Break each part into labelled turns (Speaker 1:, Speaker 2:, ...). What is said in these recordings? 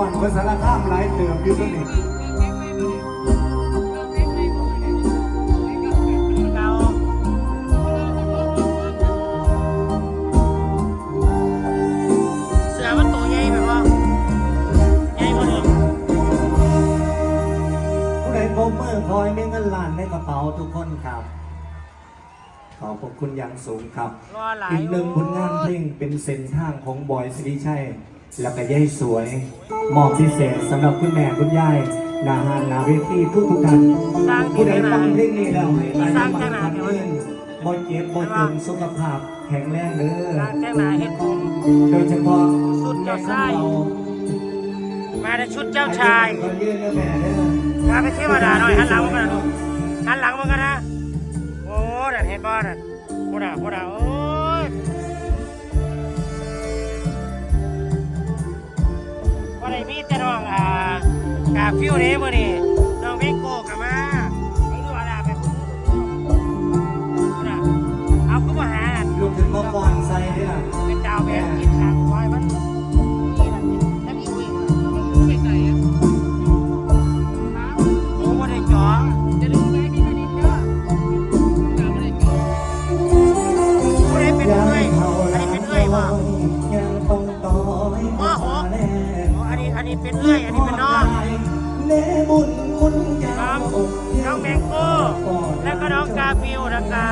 Speaker 1: ารข้ามหลายเติมอยู่ตัวนี้
Speaker 2: เราเสือมันตัวใหญ่แบบว่าใหญ่กว่าเดิม
Speaker 1: ผู้ใดพบเมื่อคอยมีเงินล้านในกระเป๋าทุกคนครับ ขอบพระคุณอย่างสูงครับ
Speaker 2: รอหลาย
Speaker 1: อีกหนึ่งผลงานเพลงเป็นเส้นทางของบอยสิริชัย และก็ย่ายสวยมอบพิเศษสำหรับคุณแม่คุณยายนาฮานนาเวทีทุกทุกๆท่าน
Speaker 2: สร้างที่
Speaker 1: ผู้
Speaker 2: ไห
Speaker 1: ใด
Speaker 2: น
Speaker 1: ฟั
Speaker 2: มาง
Speaker 1: เพลงนี้แล้วให้ตาย
Speaker 2: สร้าง
Speaker 1: มัน
Speaker 2: จังหวะ
Speaker 1: คัน
Speaker 2: เดี๋ยว
Speaker 1: เงินบ่เจ็บบ่จนสุขภาพแข็งแรงเด้อ
Speaker 2: สร้างแจ้งหนาเห็ดผม
Speaker 1: โดยเฉพาะ
Speaker 2: สุดยอดไส้ มาในชุดเจ้าชาย
Speaker 1: ขอยืนเด้อแม่เด้อ
Speaker 2: มาไปเทวดาหน่อยหันหลังมากันนะลูกหันหลังมากันนะ โอ้นั่นเห็นบ่นั่นพูดอะพูดอะโอ้ากาฟิวนี้มื่อนี้น้องเบงโกกลับมาเอาดูอะไรไปพูดพูดอะเอาขึ้นมาหา
Speaker 1: ลูกถึงมาก่อนใส่เด้อ
Speaker 2: เป็นดาวแบบกินทางคอยมันถ้ามีอุ้ยไปไหนอะโอ้ไม่ได้จ่อจะดูไหมมีมันอีกเยอะไม่ได้จ่อผู้ใดเป็นเอ้ยอันนี้เป็นเอ้ยบ่
Speaker 1: ยังต้องต่อให้
Speaker 2: โอ้โห
Speaker 1: มาแน่
Speaker 2: อันนี้อันนี้เป็นเอ้ยอันนี้เป็นน้อง
Speaker 1: เน่บุญคุณยา
Speaker 2: ครับน้องแมงโก้แล้วก็น้องกาฟิวนะคะ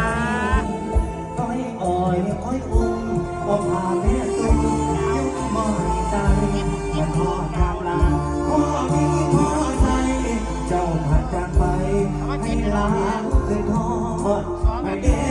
Speaker 1: อ้อยอ้อยอ้อยอุ่นก็พาแม่ตุ้มยุบมอยใจมันทอดทางลาพ่อมีพ่อใจเจ้าผ่านจากไปให้ลาเคยทอดให้เด้